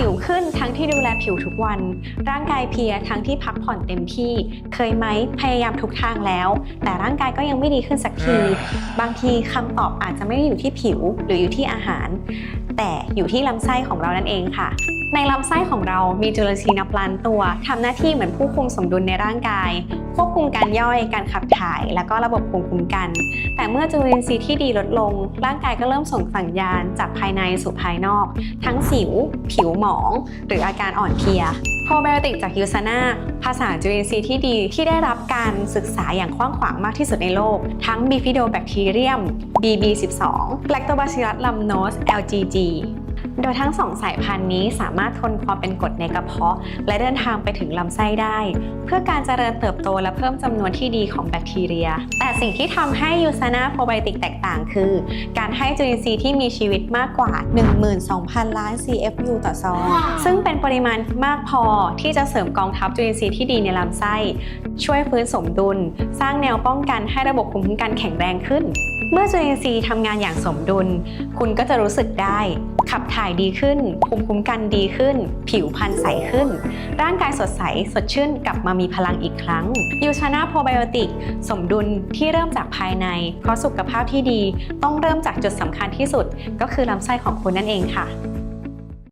สิวขึ้นทั้งที่ดูแลผิวทุกวัน ร่างกายเพลียทั้งที่พักผ่อนเต็มที่ เคยไหมพยายามทุกทางแล้ว แต่ร่างกายก็ยังไม่ดีขึ้นสักที บางทีคำตอบอาจจะไม่ได้อยู่ที่ผิวหรืออยู่ที่อาหาร แต่อยู่ที่ลำไส้ของเรานั่นเองค่ะ ในลำไส้ของเรามีจุลทรีย์นับล้านตัวทำหน้าที่เหมือนผู้คุมสมดุลในร่างกาย ควบคุมการย่อยการขับถ่าย และก็ระบบภูมิคุ้มกัน แต่เมื่อจุลินทรีย์ที่ดีลดลง ร่างกายก็เริ่มส่งสัญญาณจากภายในสู่ภายนอก ทั้งสิว ผิวหมอง หรืออาการอ่อนเพลียโปรไบโอติกจากยูซาน่าภาษาจุลินทรีย์ที่ดีที่ได้รับการศึกษาอย่างกว้างขวางมากที่สุดในโลก ทั้ง Bifidobacterium BB12 Lactobacillus rhamnosus LGG โดยทั้งสองสายพันธุ์นี้สามารถทนความเป็นกรดในกระเพาะ และเดินทางไปถึงลำไส้ได้ เพื่อการเจริญเติบโตและเพิ่มจำนวนที่ดีของแบคทีเรีย แต่สิ่งที่ทำให้ยูซาน่าโปรไบโอติกแตกต่างคือ การให้จุลินทรีย์ที่มีชีวิตมากกว่า 12,000 ล้าน CFU ต่อซองซึ่งเป็นปริมาณมากพอที่จะเสริมกองทัพจุลินทรีย์ที่ดีในลำไส้ ช่วยฟื้นสมดุล สร้างแนวป้องกันให้ระบบภูมิคุ้มกันแข็งแรงขึ้น เมื่อจุลินทรีย์ทำงานอย่างสมดุล คุณก็จะรู้สึกได้ ขับถ่ายายดีขึ้น ภูมิคุ้มกันดีขึ้น ผิวพรรณใสขึ้น ร่างกายสดใสสดชื่นกลับมามีพลังอีกครั้งยูชานาโปรไบโอติกสมดุลที่เริ่มจากภายใน เพราะสุขภาพที่ดีต้องเริ่มจากจุดสำคัญที่สุด ก็คือลำไส้ของคุณนั่นเองค่ะ